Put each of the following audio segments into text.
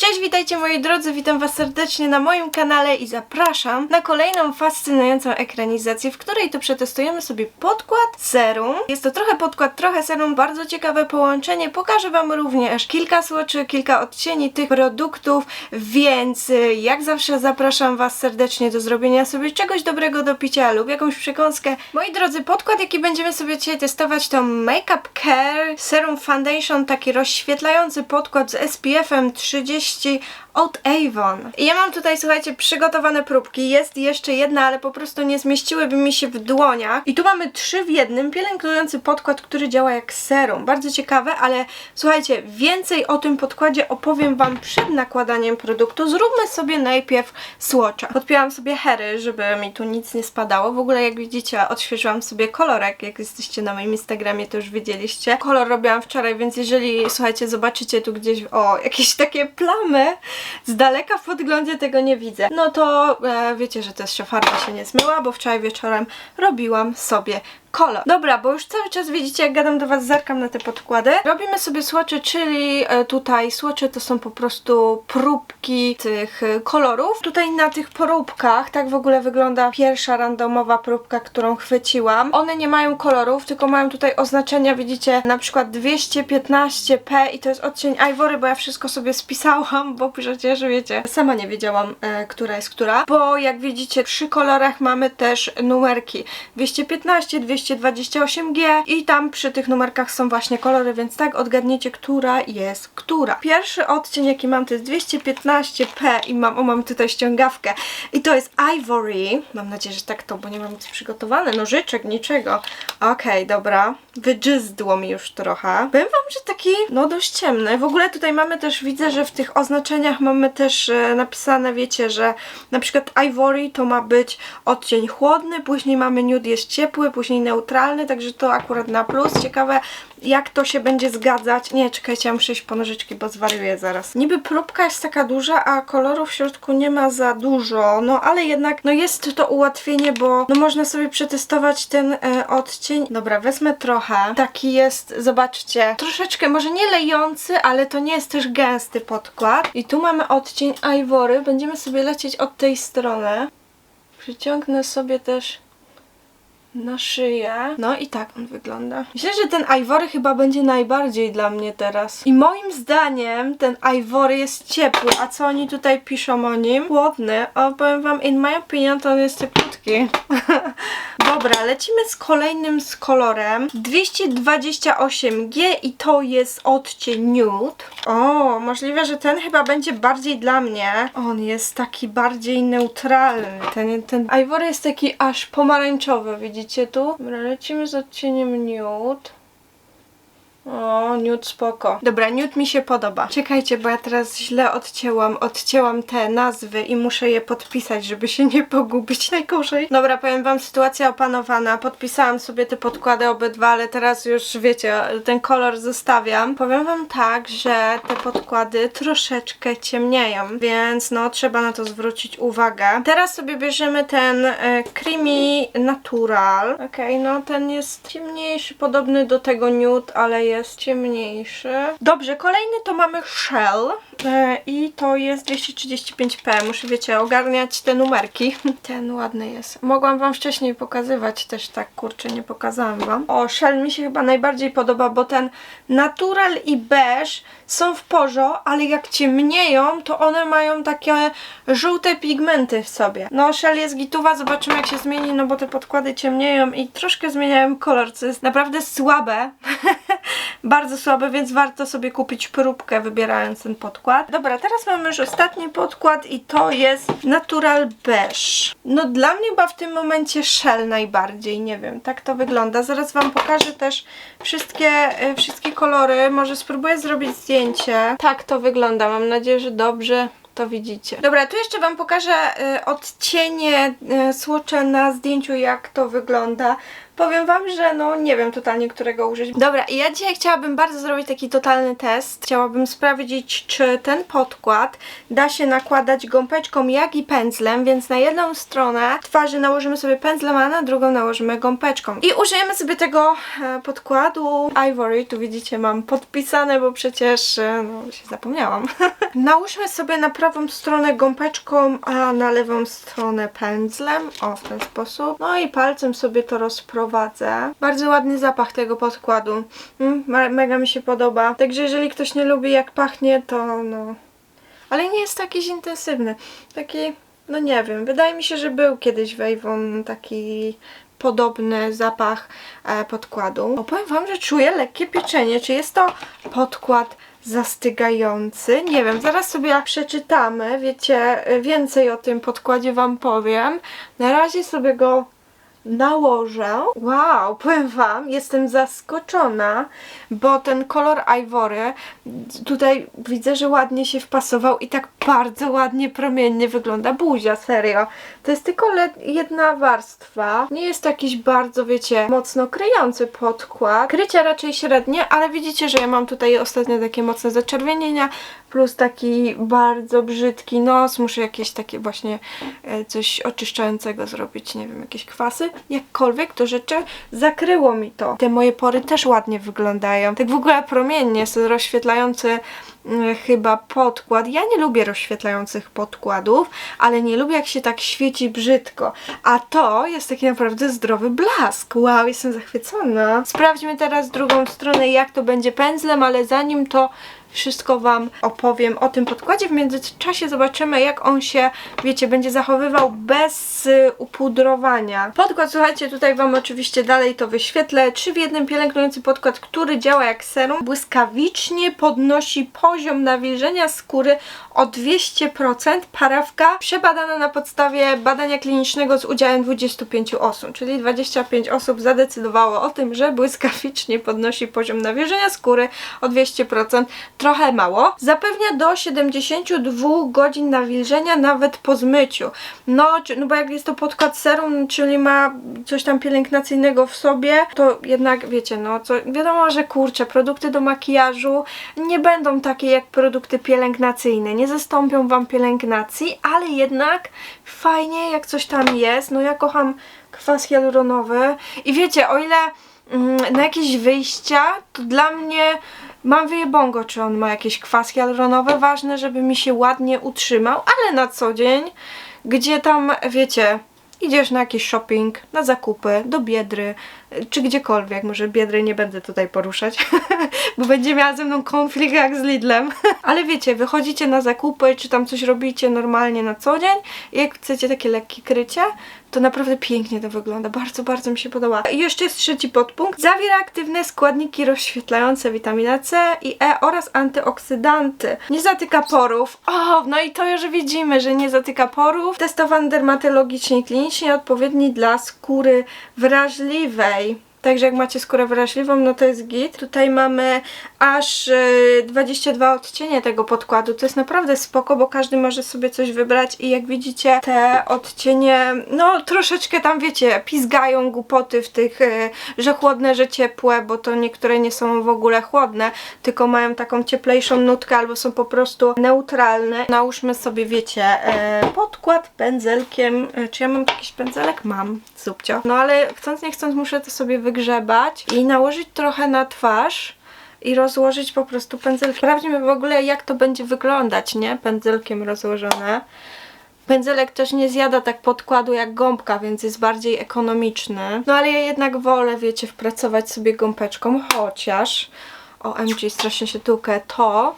Cześć, witajcie moi drodzy, witam was serdecznie na moim kanale i zapraszam na kolejną fascynującą ekranizację, w której to przetestujemy sobie podkład serum. Jest to trochę podkład, trochę serum, bardzo ciekawe połączenie. Pokażę wam również kilka słoczy, kilka odcieni tych produktów, więc y, jak zawsze zapraszam was serdecznie do zrobienia sobie czegoś dobrego do picia lub jakąś przekąskę. Moi drodzy, podkład jaki będziemy sobie dzisiaj testować to Makeup Care Serum Foundation, taki rozświetlający podkład z SPF-em 30 treści, od Avon. I ja mam tutaj, słuchajcie, przygotowane próbki. Jest jeszcze jedna, ale po prostu nie zmieściłyby mi się w dłoniach. I tu mamy trzy w jednym, pielęgnujący podkład, który działa jak serum. Bardzo ciekawe, ale słuchajcie, więcej o tym podkładzie opowiem Wam przed nakładaniem produktu. Zróbmy sobie najpierw swatcha. Podpięłam sobie hery, żeby mi tu nic nie spadało. W ogóle, jak widzicie, odświeżyłam sobie kolorek. Jak jesteście na moim Instagramie, to już wiedzieliście. Kolor robiłam wczoraj, więc jeżeli, słuchajcie, zobaczycie tu gdzieś, o, jakieś takie plamy, z daleka w podglądzie tego nie widzę. No to e, wiecie, że też farba się nie zmyła, bo wczoraj wieczorem robiłam sobie kolor. Dobra, bo już cały czas widzicie, jak gadam do Was, zerkam na te podkłady. Robimy sobie słocze, czyli e, tutaj słocze to są po prostu próbki tych e, kolorów. Tutaj na tych próbkach, tak w ogóle wygląda pierwsza randomowa próbka, którą chwyciłam. One nie mają kolorów, tylko mają tutaj oznaczenia, widzicie, na przykład 215p i to jest odcień Ivory, bo ja wszystko sobie spisałam, bo przecież wiecie, sama nie wiedziałam, e, która jest która, bo jak widzicie, przy kolorach mamy też numerki 215, 228G i tam przy tych numerkach są właśnie kolory, więc tak odgadniecie, która jest która. Pierwszy odcień, jaki mam, to jest 215p i mam, o, mam tutaj ściągawkę i to jest Ivory. Mam nadzieję, że tak to, bo nie mam nic przygotowane, nożyczek, niczego. Okej, dobra. Wyżyzdło mi już trochę. Powiem wam, że taki, no dość ciemny. W ogóle tutaj mamy też, widzę, że w tych oznaczeniach mamy też e, napisane, wiecie, że na przykład Ivory to ma być odcień chłodny, później mamy nude jest ciepły, później neutralny, także to akurat na plus. Ciekawe, jak to się będzie zgadzać. Nie, czekajcie, ja muszę iść po nożyczki, bo zwariuję zaraz. Niby próbka jest taka duża, a koloru w środku nie ma za dużo, no ale jednak, no jest to ułatwienie, bo no można sobie przetestować ten e, odcień. Dobra, wezmę trochę. Taki jest, zobaczcie, troszeczkę, może nie lejący, ale to nie jest też gęsty podkład. I tu mamy odcień Ivory. Będziemy sobie lecieć od tej strony. Przyciągnę sobie też na szyję. No i tak on wygląda. Myślę, że ten Ivory chyba będzie najbardziej dla mnie teraz. I moim zdaniem ten Ivory jest ciepły. A co oni tutaj piszą o nim? Chłodny. O, powiem wam, in my opinion to on jest cieplutki. Dobra, lecimy z kolejnym z kolorem. 228G i to jest odcień nude. O, możliwe, że ten chyba będzie bardziej dla mnie. On jest taki bardziej neutralny. Ten, ten Ivory jest taki aż pomarańczowy, widzicie tu? Dobra, lecimy z odcieniem nude. O, nude spoko. Dobra, nude mi się podoba. Czekajcie, bo ja teraz źle odcięłam, odcięłam te nazwy i muszę je podpisać, żeby się nie pogubić najgorzej. Dobra, powiem wam, sytuacja opanowana. Podpisałam sobie te podkłady obydwa, ale teraz już wiecie, ten kolor zostawiam. Powiem wam tak, że te podkłady troszeczkę ciemnieją, więc no trzeba na to zwrócić uwagę. Teraz sobie bierzemy ten e, Creamy Natural. Okej, no ten jest ciemniejszy, podobny do tego nude, ale jest ciemniejszy. Dobrze, kolejny to mamy Shell i to jest 235p. Muszę, wiecie, ogarniać te numerki. Ten ładny jest. Mogłam wam wcześniej pokazywać też tak, kurczę, nie pokazałam wam. O, Shell mi się chyba najbardziej podoba, bo ten Natural i Beige są w porzo, ale jak ciemnieją, to one mają takie żółte pigmenty w sobie. No, Shell jest gituwa, zobaczymy jak się zmieni, no bo te podkłady ciemnieją i troszkę zmieniają kolor, co jest naprawdę słabe. Bardzo słabe, więc warto sobie kupić próbkę wybierając ten podkład. Dobra, teraz mamy już ostatni podkład i to jest Natural Beige. No dla mnie chyba w tym momencie Shell najbardziej, nie wiem, tak to wygląda. Zaraz Wam pokażę też wszystkie, e, wszystkie kolory, może spróbuję zrobić zdjęcie. Tak to wygląda, mam nadzieję, że dobrze to widzicie. Dobra, tu jeszcze Wam pokażę y, odcienie y, słocza na zdjęciu, jak to wygląda. Powiem wam, że no nie wiem totalnie którego użyć. Dobra, i ja dzisiaj chciałabym bardzo zrobić taki totalny test. Chciałabym sprawdzić, czy ten podkład da się nakładać gąbeczką, jak i pędzlem, więc na jedną stronę twarzy nałożymy sobie pędzlem, a na drugą nałożymy gąbeczką. I użyjemy sobie tego e, podkładu Ivory, tu widzicie mam podpisane, bo przecież e, no się zapomniałam. Nałóżmy sobie na prawą stronę gąbeczką, a na lewą stronę pędzlem, o w ten sposób. No i palcem sobie to Bardzo ładny zapach tego podkładu. Mm, me- mega mi się podoba. Także jeżeli ktoś nie lubi jak pachnie, to no... Ale nie jest to jakiś intensywny. Taki, no nie wiem, wydaje mi się, że był kiedyś w Avon taki podobny zapach e, podkładu. Opowiem Wam, że czuję lekkie pieczenie. Czy jest to podkład zastygający? Nie wiem, zaraz sobie przeczytamy. Wiecie, więcej o tym podkładzie Wam powiem. Na razie sobie go nałożę. Wow, powiem Wam, jestem zaskoczona, bo ten kolor Ivory tutaj widzę, że ładnie się wpasował i tak bardzo ładnie, promiennie wygląda buzia, serio. To jest tylko jedna warstwa. Nie jest to jakiś bardzo, wiecie, mocno kryjący podkład. Krycie raczej średnie, ale widzicie, że ja mam tutaj ostatnio takie mocne zaczerwienienia, plus taki bardzo brzydki nos. Muszę jakieś takie właśnie e, coś oczyszczającego zrobić, nie wiem, jakieś kwasy. Jakkolwiek to rzeczy zakryło mi to. Te moje pory też ładnie wyglądają. Tak w ogóle promiennie, rozświetlający mm, chyba podkład. Ja nie lubię rozświetlających podkładów, ale nie lubię jak się tak świeci brzydko. A to jest taki naprawdę zdrowy blask. Wow, jestem zachwycona. Sprawdźmy teraz drugą stronę, jak to będzie pędzlem, ale zanim to wszystko Wam opowiem o tym podkładzie. W międzyczasie zobaczymy, jak on się, wiecie, będzie zachowywał bez y, upudrowania. Podkład, słuchajcie, tutaj Wam oczywiście dalej to wyświetlę. Trzy w jednym pielęgnujący podkład, który działa jak serum. Błyskawicznie podnosi poziom nawilżenia skóry o 200%. Parawka przebadana na podstawie badania klinicznego z udziałem 25 osób, czyli 25 osób zadecydowało o tym, że błyskawicznie podnosi poziom nawilżenia skóry o 200% trochę mało. Zapewnia do 72 godzin nawilżenia nawet po zmyciu. No, no bo jak jest to podkład serum, czyli ma coś tam pielęgnacyjnego w sobie, to jednak wiecie, no co, wiadomo, że kurczę, produkty do makijażu nie będą takie jak produkty pielęgnacyjne, nie zastąpią wam pielęgnacji, ale jednak fajnie jak coś tam jest. No ja kocham kwas hialuronowy i wiecie, o ile mm, na jakieś wyjścia, to dla mnie mam wyjebongo, czy on ma jakieś kwas hialuronowy. Ważne, żeby mi się ładnie utrzymał, ale na co dzień, gdzie tam, wiecie, idziesz na jakiś shopping, na zakupy, do Biedry, czy gdziekolwiek, może Biedry nie będę tutaj poruszać, bo będzie miała ze mną konflikt jak z Lidlem, ale wiecie, wychodzicie na zakupy, czy tam coś robicie normalnie na co dzień. Jak chcecie takie lekkie krycie, to naprawdę pięknie to wygląda. Bardzo, bardzo mi się podoba. I jeszcze jest trzeci podpunkt. Zawiera aktywne składniki rozświetlające witamina C i E oraz antyoksydanty. Nie zatyka porów. O, no i to już widzimy, że nie zatyka porów. Testowany dermatologicznie i klinicznie, odpowiedni dla skóry wrażliwej. Także jak macie skórę wrażliwą, no to jest git. Tutaj mamy aż y, 22 odcienie tego podkładu. To jest naprawdę spoko, bo każdy może sobie coś wybrać i jak widzicie te odcienie, no troszeczkę tam wiecie, pizgają głupoty w tych, y, że chłodne, że ciepłe, bo to niektóre nie są w ogóle chłodne, tylko mają taką cieplejszą nutkę albo są po prostu neutralne. Nałóżmy sobie, wiecie, e, podkład pędzelkiem. E, Czy ja mam jakiś pędzelek? Mam, subcio. No ale chcąc nie chcąc muszę to sobie wygrzebać i nałożyć trochę na twarz i rozłożyć po prostu pędzelkiem. Sprawdźmy w ogóle jak to będzie wyglądać, nie? Pędzelkiem rozłożone. Pędzelek też nie zjada tak podkładu jak gąbka, więc jest bardziej ekonomiczny. No ale ja jednak wolę, wiecie, wpracować sobie gąbeczką, chociaż OMG, strasznie się tukę, to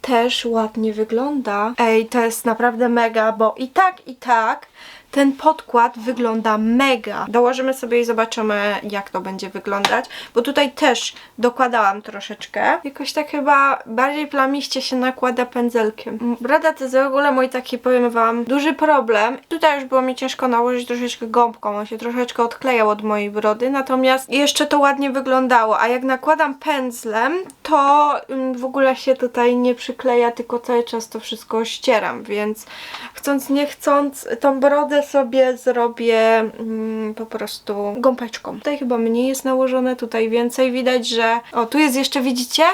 też ładnie wygląda. Ej, to jest naprawdę mega, bo i tak, i tak ten podkład wygląda mega. Dołożymy sobie i zobaczymy, jak to będzie wyglądać, bo tutaj też dokładałam troszeczkę. Jakoś tak chyba bardziej plamiście się nakłada pędzelkiem. Brada to jest w ogóle mój taki, powiem wam, duży problem. Tutaj już było mi ciężko nałożyć troszeczkę gąbką, on się troszeczkę odklejał od mojej brody, natomiast jeszcze to ładnie wyglądało, a jak nakładam pędzlem, to mm, w ogóle się tutaj nie przykleja, tylko cały czas to wszystko ścieram, więc chcąc nie chcąc tą brodę sobie zrobię mm, po prostu gąbeczką. Tutaj chyba mniej jest nałożone, tutaj więcej widać, że o tu jest jeszcze widzicie?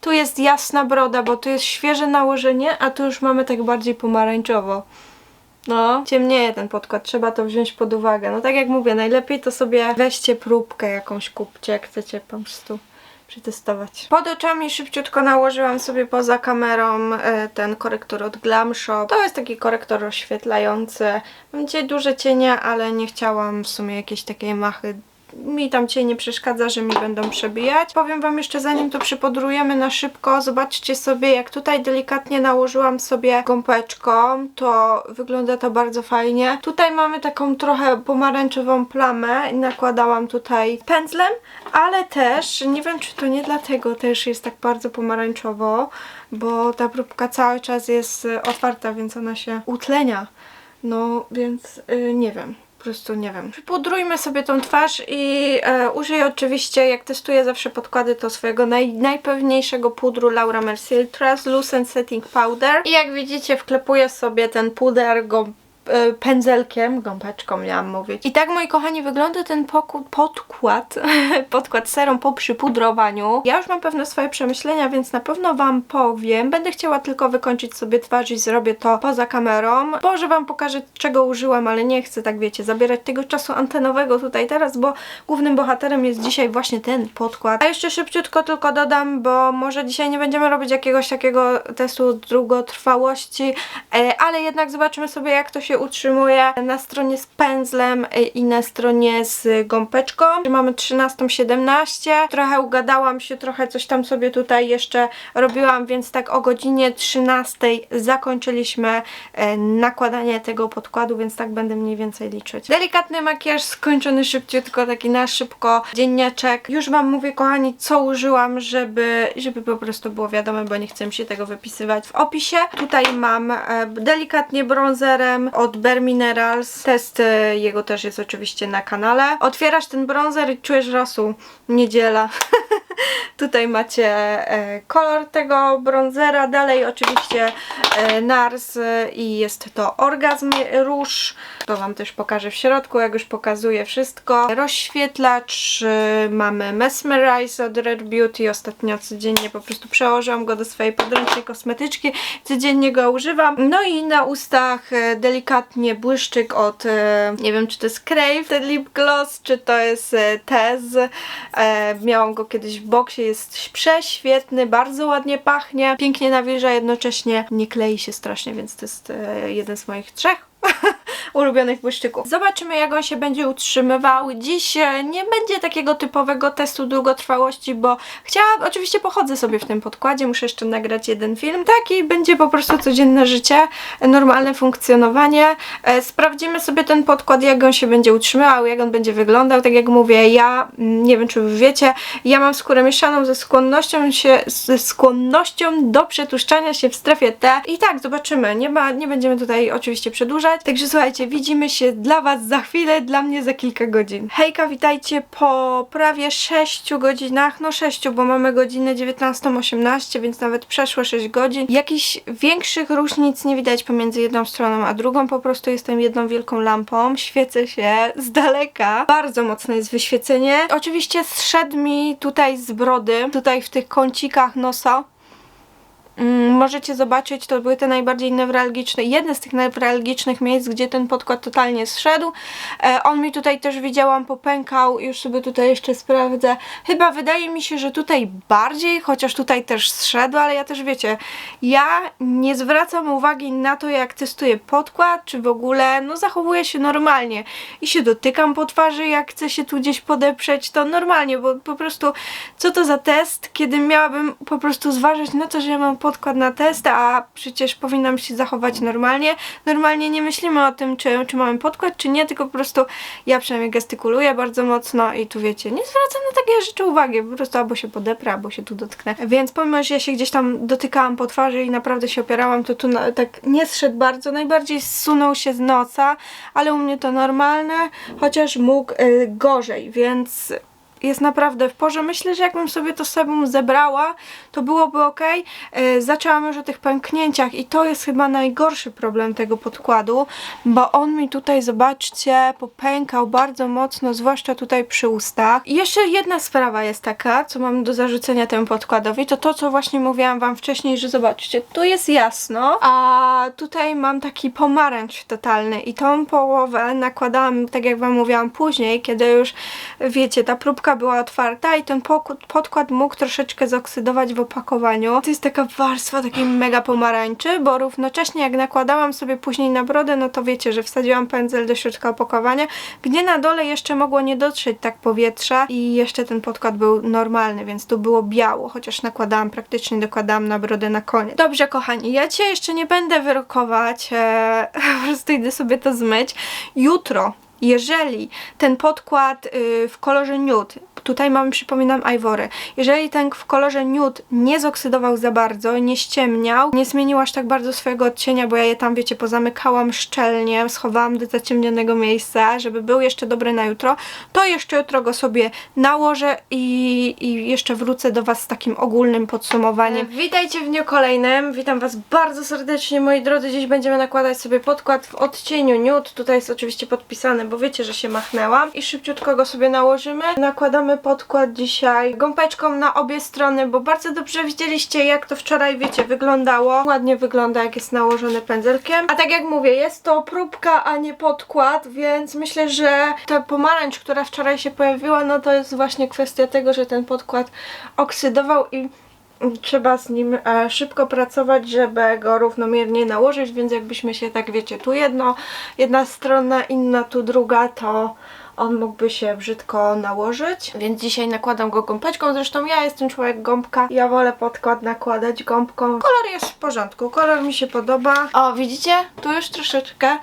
Tu jest jasna broda, bo tu jest świeże nałożenie, a tu już mamy tak bardziej pomarańczowo. No, ciemnieje ten podkład, trzeba to wziąć pod uwagę. No tak jak mówię, najlepiej to sobie weźcie próbkę jakąś, kupcie, jak chcecie po prostu przetestować. Pod oczami szybciutko nałożyłam sobie poza kamerą e, ten korektor od Glam Shop. To jest taki korektor rozświetlający. Mam dzisiaj duże cienie, ale nie chciałam w sumie jakiejś takiej machy mi tam cień nie przeszkadza, że mi będą przebijać. Powiem Wam jeszcze zanim to przypodrujemy na szybko, zobaczcie sobie jak tutaj delikatnie nałożyłam sobie gąbeczką, to wygląda to bardzo fajnie. Tutaj mamy taką trochę pomarańczową plamę i nakładałam tutaj pędzlem, ale też, nie wiem czy to nie dlatego też jest tak bardzo pomarańczowo, bo ta próbka cały czas jest otwarta, więc ona się utlenia. No, więc y, nie wiem. Po prostu nie wiem. Przypudrujmy sobie tą twarz i e, użyję oczywiście, jak testuję zawsze podkłady, to swojego naj, najpewniejszego pudru Laura Mercier Translucent Setting Powder. I jak widzicie, wklepuję sobie ten puder go pędzelkiem, gąbeczką miałam mówić. I tak, moi kochani, wygląda ten podkład, podkład serum po przypudrowaniu. Ja już mam pewne swoje przemyślenia, więc na pewno Wam powiem. Będę chciała tylko wykończyć sobie twarz i zrobię to poza kamerą. Może Wam pokażę, czego użyłam, ale nie chcę, tak wiecie, zabierać tego czasu antenowego tutaj teraz, bo głównym bohaterem jest dzisiaj właśnie ten podkład. A jeszcze szybciutko tylko dodam, bo może dzisiaj nie będziemy robić jakiegoś takiego testu długotrwałości, e, ale jednak zobaczymy sobie, jak to się utrzymuje na stronie z pędzlem i na stronie z gąbeczką. Mamy 13.17. Trochę ugadałam się, trochę coś tam sobie tutaj jeszcze robiłam, więc tak o godzinie 13.00 zakończyliśmy e, nakładanie tego podkładu, więc tak będę mniej więcej liczyć. Delikatny makijaż skończony szybciutko, taki na szybko, dzienniczek. Już Wam mówię, kochani, co użyłam, żeby, żeby po prostu było wiadome, bo nie chcę mi się tego wypisywać w opisie. Tutaj mam e, delikatnie bronzerem od Bare Minerals. Test jego też jest oczywiście na kanale. Otwierasz ten bronzer i czujesz rosół. Niedziela. Tutaj macie e, kolor tego bronzera. Dalej oczywiście e, NARS e, i jest to Orgazm Róż. To Wam też pokażę w środku, jak już pokazuję wszystko. Rozświetlacz mamy Mesmerize od Red Beauty. Ostatnio codziennie po prostu przełożyłam go do swojej podręcznej kosmetyczki. Codziennie go używam. No i na ustach delikatnie błyszczyk od, nie wiem czy to jest Crave, ten lip gloss, czy to jest Tez. Miałam go kiedyś w boksie, jest prześwietny, bardzo ładnie pachnie, pięknie nawilża, jednocześnie nie klei się strasznie, więc to jest e, jeden z moich trzech ulubionych błyszczyków. Zobaczymy jak on się będzie utrzymywał. Dziś e, nie będzie takiego typowego testu długotrwałości, bo chciałam, oczywiście pochodzę sobie w tym podkładzie, muszę jeszcze nagrać jeden film. Taki będzie po prostu codzienne życie, normalne funkcjonowanie. E, Sprawdzimy sobie ten podkład, jak on się będzie utrzymywał, jak on będzie wyglądał. Tak jak mówię, ja, mm, nie wiem czy wy wiecie, ja mam skórę mieszaną ze skłonnością się, ze skłonnością do przetłuszczania się w strefie T. I tak, zobaczymy. Nie, ma, nie będziemy tutaj oczywiście przedłużać. Także słuchajcie, widzimy się dla Was za chwilę, dla mnie za kilka godzin. Hejka, witajcie po prawie 6 godzinach, no 6, bo mamy godzinę 19.18, więc nawet przeszło 6 godzin. Jakichś większych różnic nie widać pomiędzy jedną stroną a drugą, po prostu jestem jedną wielką lampą, świecę się z daleka. Bardzo mocne jest wyświecenie. Oczywiście zszedł mi tutaj z brody, tutaj w tych kącikach nosa, możecie zobaczyć, to były te najbardziej newralgiczne, jedne z tych newralgicznych miejsc, gdzie ten podkład totalnie zszedł. E, on mi tutaj też widziałam, popękał, już sobie tutaj jeszcze sprawdzę. Chyba wydaje mi się, że tutaj bardziej, chociaż tutaj też zszedł, ale ja też wiecie, ja nie zwracam uwagi na to, jak testuję podkład, czy w ogóle, no zachowuję się normalnie i się dotykam po twarzy, jak chcę się tu gdzieś podeprzeć, to normalnie, bo po prostu co to za test, kiedy miałabym po prostu zważać na to, że ja mam podkład na test, a przecież powinnam się zachować normalnie. Normalnie nie myślimy o tym, czy, czy mamy podkład, czy nie, tylko po prostu ja przynajmniej gestykuluję bardzo mocno i tu wiecie, nie zwracam na takie rzeczy uwagi, po prostu albo się podeprę, albo się tu dotknę. Więc pomimo, że ja się gdzieś tam dotykałam po twarzy i naprawdę się opierałam, to tu na, tak nie zszedł bardzo, najbardziej zsunął się z noca, ale u mnie to normalne, chociaż mógł y, gorzej, więc jest naprawdę w porze. Myślę, że jakbym sobie to sebum zebrała, to byłoby ok. E, zaczęłam już o tych pęknięciach i to jest chyba najgorszy problem tego podkładu, bo on mi tutaj, zobaczcie, popękał bardzo mocno, zwłaszcza tutaj przy ustach. I jeszcze jedna sprawa jest taka, co mam do zarzucenia temu podkładowi, to to, co właśnie mówiłam wam wcześniej, że zobaczcie, tu jest jasno, a tutaj mam taki pomarańcz totalny i tą połowę nakładałam, tak jak wam mówiłam później, kiedy już, wiecie, ta próbka była otwarta i ten podkład mógł troszeczkę zoksydować w opakowaniu. To jest taka warstwa takiej mega pomarańczy, bo równocześnie jak nakładałam sobie później na brodę, no to wiecie, że wsadziłam pędzel do środka opakowania, gdzie na dole jeszcze mogło nie dotrzeć tak powietrze i jeszcze ten podkład był normalny, więc tu było biało, chociaż nakładałam, praktycznie dokładałam na brodę na koniec. Dobrze, kochani, ja dzisiaj jeszcze nie będę wyrokować, e, po prostu idę sobie to zmyć. Jutro jeżeli ten podkład y, w kolorze nude, tutaj mamy, przypominam, Ivory, jeżeli ten w kolorze nude nie zoksydował za bardzo, nie ściemniał, nie zmienił aż tak bardzo swojego odcienia, bo ja je tam, wiecie, pozamykałam szczelnie, schowałam do zaciemnionego miejsca, żeby był jeszcze dobry na jutro, to jeszcze jutro go sobie nałożę i, i jeszcze wrócę do Was z takim ogólnym podsumowaniem. Witajcie w dniu kolejnym, witam Was bardzo serdecznie, moi drodzy, dziś będziemy nakładać sobie podkład w odcieniu nude, tutaj jest oczywiście podpisany, bo wiecie, że się machnęłam i szybciutko go sobie nałożymy. Nakładamy podkład dzisiaj gąbeczką na obie strony, bo bardzo dobrze widzieliście, jak to wczoraj, wiecie, wyglądało. Ładnie wygląda, jak jest nałożony pędzelkiem. A tak jak mówię, jest to próbka, a nie podkład, więc myślę, że ta pomarańcz, która wczoraj się pojawiła, no to jest właśnie kwestia tego, że ten podkład oksydował i trzeba z nim e, szybko pracować, żeby go równomiernie nałożyć, więc jakbyśmy się tak wiecie, tu jedno, jedna strona, inna tu druga, to on mógłby się brzydko nałożyć, więc dzisiaj nakładam go gąbeczką, zresztą ja jestem człowiek gąbka, ja wolę podkład nakładać gąbką. Kolor jest w porządku, kolor mi się podoba. O, widzicie? Tu już troszeczkę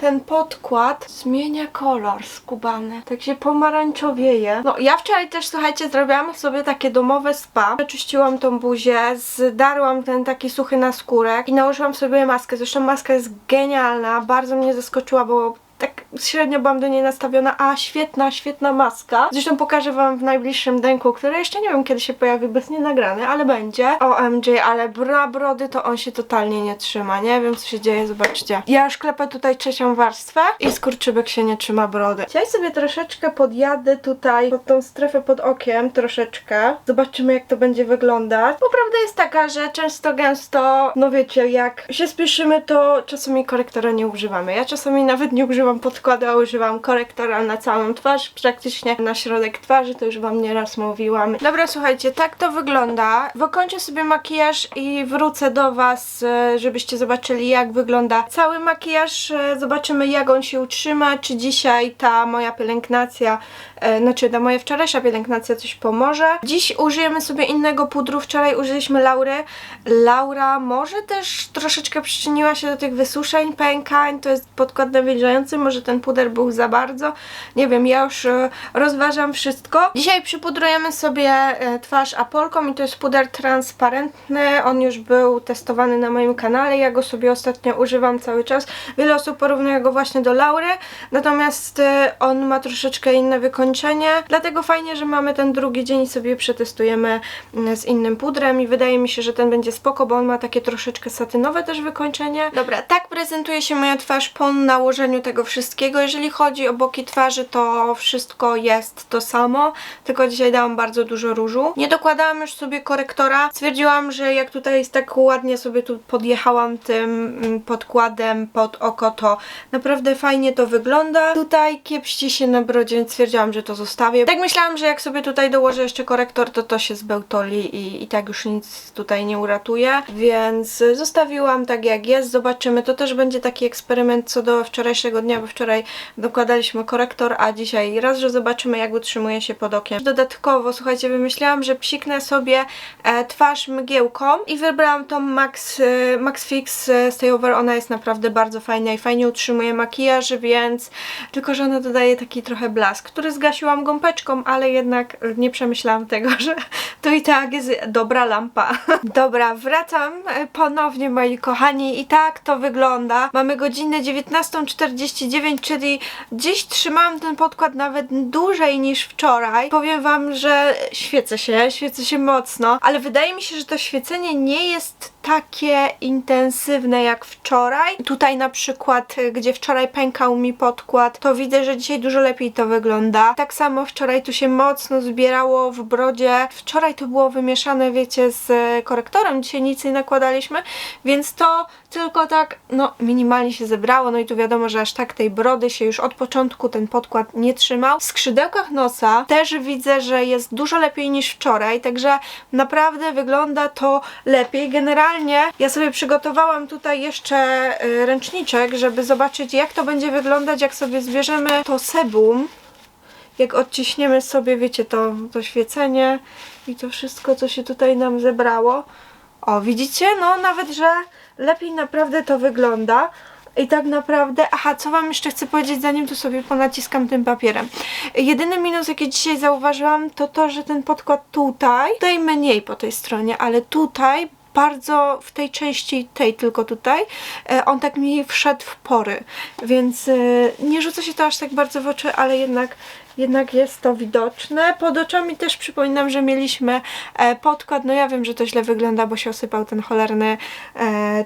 ten podkład zmienia kolor skubany. Tak się pomarańczowieje. No ja wczoraj też, słuchajcie, zrobiłam sobie takie domowe spa. Oczyściłam tą buzię, zdarłam ten taki suchy naskórek i nałożyłam sobie maskę. Zresztą maska jest genialna, bardzo mnie zaskoczyła, bo tak średnio byłam do niej nastawiona, a świetna, świetna maska. Zresztą pokażę wam w najbliższym denku, który jeszcze nie wiem kiedy się pojawi, bez nie nagrany, ale będzie. OMG, ale bra brody to on się totalnie nie trzyma, nie wiem co się dzieje, zobaczcie. Ja już klepę tutaj trzecią warstwę i skurczybek się nie trzyma brody. Dzisiaj sobie troszeczkę podjadę tutaj pod tą strefę pod okiem, troszeczkę. Zobaczymy jak to będzie wyglądać. Bo prawda jest taka, że często gęsto, no wiecie, jak się spieszymy, to czasami korektora nie używamy. Ja czasami nawet nie używam a używam korektora na całą twarz, praktycznie na środek twarzy, to już wam nieraz mówiłam. Dobra, słuchajcie, tak to wygląda. Wykończę sobie makijaż i wrócę do was, e, żebyście zobaczyli jak wygląda cały makijaż. E, Zobaczymy jak on się utrzyma, czy dzisiaj ta moja pielęgnacja, e, znaczy ta moja wczorajsza pielęgnacja coś pomoże. Dziś użyjemy sobie innego pudru, wczoraj użyliśmy Laury. Laura może też troszeczkę przyczyniła się do tych wysuszeń, pękań, to jest podkład nawilżający, może ten puder był za bardzo. Nie wiem, ja już e, rozważam wszystko. Dzisiaj przypudrujemy sobie e, twarz Apolką i to jest puder transparentny. On już był testowany na moim kanale. Ja go sobie ostatnio używam cały czas. Wiele osób porównuje go właśnie do Laury, natomiast e, on ma troszeczkę inne wykończenie. Dlatego fajnie, że mamy ten drugi dzień i sobie przetestujemy mm, z innym pudrem i wydaje mi się, że ten będzie spoko, bo on ma takie troszeczkę satynowe też wykończenie. Dobra, tak prezentuje się moja twarz po nałożeniu tego wszystkiego. Jeżeli chodzi o boki twarzy, to wszystko jest to samo, tylko dzisiaj dałam bardzo dużo różu. Nie dokładałam już sobie korektora. Stwierdziłam, że jak tutaj jest tak ładnie sobie tu podjechałam tym mm, podkładem pod oko, to naprawdę fajnie to wygląda. Tutaj kiepści się na brodzie, stwierdziłam, że to zostawię. Tak myślałam, że jak sobie tutaj dołożę jeszcze korektor, to to się zbełtoli i, i tak już nic tutaj nie uratuje, więc zostawiłam tak jak jest. Zobaczymy. To też będzie taki eksperyment co do wczorajszego dnia, bo wczoraj dokładaliśmy korektor, a dzisiaj raz, że zobaczymy jak utrzymuje się pod okiem. Dodatkowo, słuchajcie, wymyśliłam, że psiknę sobie e, twarz mgiełką i wybrałam tą Max, e, Max Fix e, Stay Over. Ona jest naprawdę bardzo fajna i fajnie utrzymuje makijaż, więc tylko, że ona dodaje taki trochę blask, który zgasiłam gąbeczką, ale jednak nie przemyślałam tego, że to i tak jest dobra lampa. Dobra, wracam ponownie moi kochani i tak to wygląda. Mamy godzinę 19.49 czyli dziś trzymałam ten podkład nawet dłużej niż wczoraj. Powiem wam, że świecę się, świecę się mocno, ale wydaje mi się, że to świecenie nie jest takie intensywne jak wczoraj. Tutaj na przykład, y, gdzie wczoraj pękał mi podkład, to widzę, że dzisiaj dużo lepiej to wygląda. Tak samo wczoraj tu się mocno zbierało w brodzie. Wczoraj to było wymieszane, wiecie, z e, korektorem, dzisiaj nic nie nakładaliśmy, więc to tylko tak, no, minimalnie się zebrało. No i tu wiadomo, że aż tak tej brody się już od początku ten podkład nie trzymał. W skrzydełkach nosa też widzę, że jest dużo lepiej niż wczoraj, także naprawdę wygląda to lepiej. Generalnie ja sobie przygotowałam tutaj jeszcze y, ręczniczek, żeby zobaczyć jak to będzie wyglądać, jak sobie zbierzemy to sebum. Jak odciśniemy sobie, wiecie, to, to świecenie i to wszystko, co się tutaj nam zebrało. O, widzicie? No, nawet, że lepiej naprawdę to wygląda. I tak naprawdę, aha, co Wam jeszcze chcę powiedzieć, zanim tu sobie ponaciskam tym papierem. Jedyny minus, jaki dzisiaj zauważyłam, to to, że ten podkład tutaj, tutaj mniej po tej stronie, ale tutaj bardzo w tej części, tej tylko tutaj, e, on tak mi wszedł w pory, więc e, nie rzuca się to aż tak bardzo w oczy, ale jednak jednak jest to widoczne. Pod oczami też przypominam, że mieliśmy e, podkład. No ja wiem, że to źle wygląda, bo się osypał ten cholerny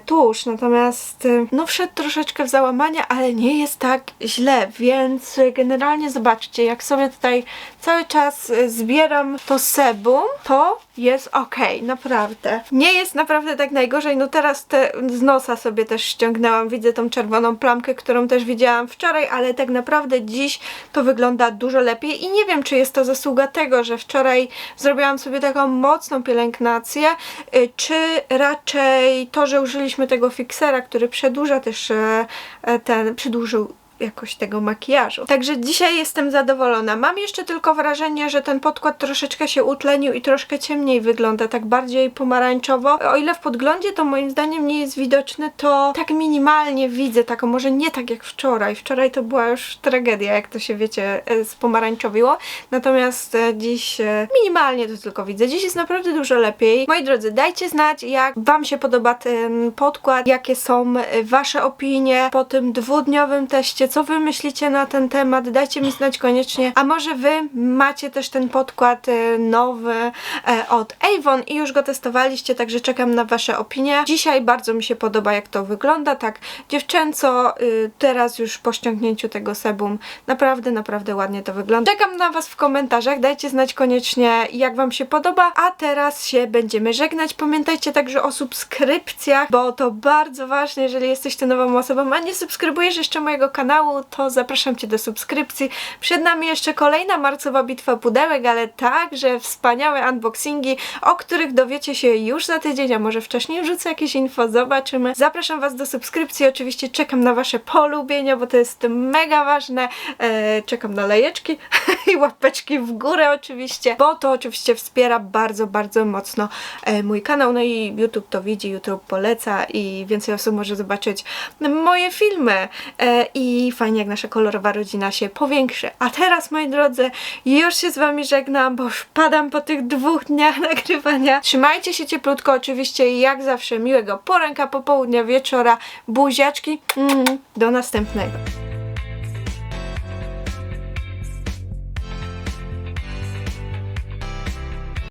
tusz. Natomiast no wszedł troszeczkę w załamanie, ale nie jest tak źle, więc generalnie zobaczcie, jak sobie tutaj cały czas zbieram to sebum, to jest ok, naprawdę. Nie jest naprawdę tak najgorzej. No teraz te, z nosa sobie też ściągnęłam. Widzę tą czerwoną plamkę, którą też widziałam wczoraj, ale tak naprawdę dziś to wygląda dużo lepiej i nie wiem, czy jest to zasługa tego, że wczoraj zrobiłam sobie taką mocną pielęgnację, y, czy raczej to, że użyliśmy tego fiksera, który przedłuża też e, e, ten, przedłużył jakoś tego makijażu. Także dzisiaj jestem zadowolona. Mam jeszcze tylko wrażenie, że ten podkład troszeczkę się utlenił i troszkę ciemniej wygląda, tak bardziej pomarańczowo. O ile w podglądzie to moim zdaniem nie jest widoczny, to tak minimalnie widzę, tak może nie tak jak wczoraj. Wczoraj to była już tragedia, jak to się wiecie, e, spomarańczowiło. Natomiast e, dziś e, minimalnie to tylko widzę. Dziś jest naprawdę dużo lepiej. Moi drodzy, dajcie znać, jak Wam się podoba ten podkład, jakie są Wasze opinie po tym dwudniowym teście, co Wy myślicie na ten temat, dajcie mi znać koniecznie. A może Wy macie też ten podkład e, nowy e, od Avon i już go testowaliście, także czekam na Wasze opinie. Dzisiaj bardzo mi się podoba, jak to wygląda, tak dziewczęco, y, teraz już po ściągnięciu tego sebum, naprawdę, naprawdę ładnie to wygląda. Czekam na Was w komentarzach, dajcie znać koniecznie, jak Wam się podoba, a teraz się będziemy żegnać. Pamiętajcie także o subskrypcjach, bo to bardzo ważne, jeżeli jesteście nową osobą, a nie subskrybujesz jeszcze mojego kanału, to zapraszam Cię do subskrypcji. Przed nami jeszcze kolejna marcowa bitwa pudełek, ale także wspaniałe unboxingi, o których dowiecie się już za tydzień, a może wcześniej rzucę jakieś info, zobaczymy. Zapraszam Was do subskrypcji, oczywiście czekam na Wasze polubienia, bo to jest mega ważne. E, czekam na lejeczki i łapeczki w górę oczywiście, bo to oczywiście wspiera bardzo, bardzo mocno e, mój kanał, no i YouTube to widzi, YouTube poleca i więcej osób może zobaczyć moje filmy e, i fajnie jak nasza kolorowa rodzina się powiększy. A teraz moi drodzy, już się z Wami żegnam, bo już padam po tych dwóch dniach nagrywania. Trzymajcie się cieplutko oczywiście jak zawsze miłego poranka, popołudnia, wieczora, buziaczki. Mm, do następnego.